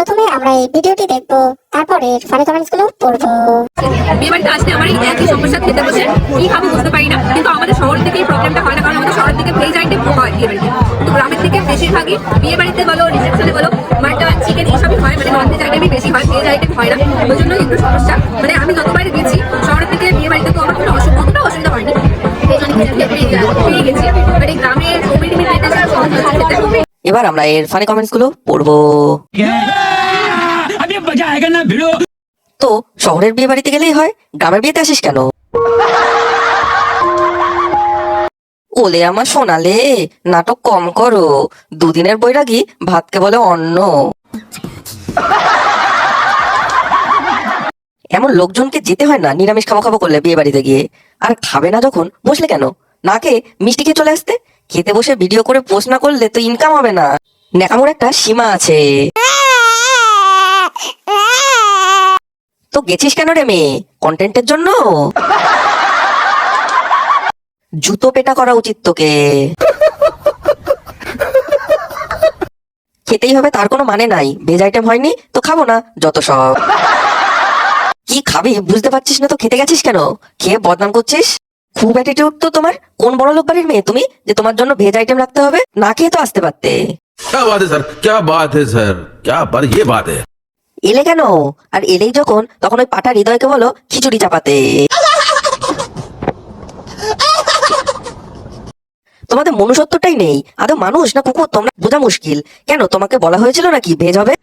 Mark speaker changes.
Speaker 1: প্রথমে আমরা এই ভিডিওটি দেখব তারপরে ফানি কমেন্টসগুলো পড়ব।
Speaker 2: বিয়ে বাড়িতে আসলে আমার একই সমস্যা খেতে বসে। কি খাব বুঝতে পারি না কিন্তু আমাদের শহরের দিকে এই প্রবলেমটা হয় না কারণ আমাদের শহরের দিকে ভেজ আইটেম হয় বিয়ে বাড়িতে কিন্তু গ্রামের দিকে বেশিরভাগই বিয়ে বাড়িতে বলো রিসেপশনে বলো মাটন চিকেন এইসবই হয় মানে নন ভেজ আইটেমই বেশি হয় ভেজ আইটেম হয় না। ওই জন্য একটু সমস্যা। মানে আমি যতবার গেছি শহরের দিকে বিয়ে বাড়িতে তো আমার কোনো অসুবিধা অতটা অসুবিধা হয়নি। পেয়ে গেছি। বাট গ্রামের কোভিড মিনিটে সহজ খেতে
Speaker 3: এবার আমরা এর ফানি কমেন্টসগুলো পড়ব
Speaker 4: মজা না ভিড়ো
Speaker 3: তো শহরের বিয়ে বাড়িতে গেলেই হয়, গ্রামের বিয়েতে আসিস কেন? ওলে আমার শোনালে নাটক কম করো, দুদিনের বৈরাগী ভাতকে বলে অন্ন। এমন লোকজনকে যেতে হয় না, নিরামিষ খামো খাব করলে বিয়ে বাড়িতে গিয়ে। আর খাবে না যখন, বসলে কেন? না খেয়ে মিষ্টি খেয়ে চলে আসতে? খেতে বসে ভিডিও করে পোস্ট না করলে তো ইনকাম হবে না। ন্যাকামোর একটা সীমা আছে। গেছিস কেন রে মেয়ে কন্টেন্টের জন্য জুতো পেটা করা উচিত তোকে খেতেই হবে তার কোনো মানে নাই ভেজ আইটেম হয়নি তো খাবো না যত সব কি খাবি বুঝতে পারছিস না তো খেতে গেছিস কেন খেয়ে বদনাম করছিস খুব অ্যাটিটিউড তো তোমার কোন বড় লোক বাড়ির মেয়ে তুমি যে তোমার জন্য ভেজ আইটেম রাখতে হবে না খেয়ে তো আসতে পারতে
Speaker 5: क्या बात है सर क्या बात है सर क्या पर ये बात है
Speaker 3: এলে কেন? আর এলেই যখন, তখন ওই পাটা হৃদয়কে বলো, খিচুড়ি চাপাতে। তোমাদের মনুষ্যত্বটাই নেই। আদৌ মানুষ না কুকুর, তোমরা বোঝা মুশকিল। কেন, তোমাকে বলা হয়েছিল নাকি ভেজ হবে?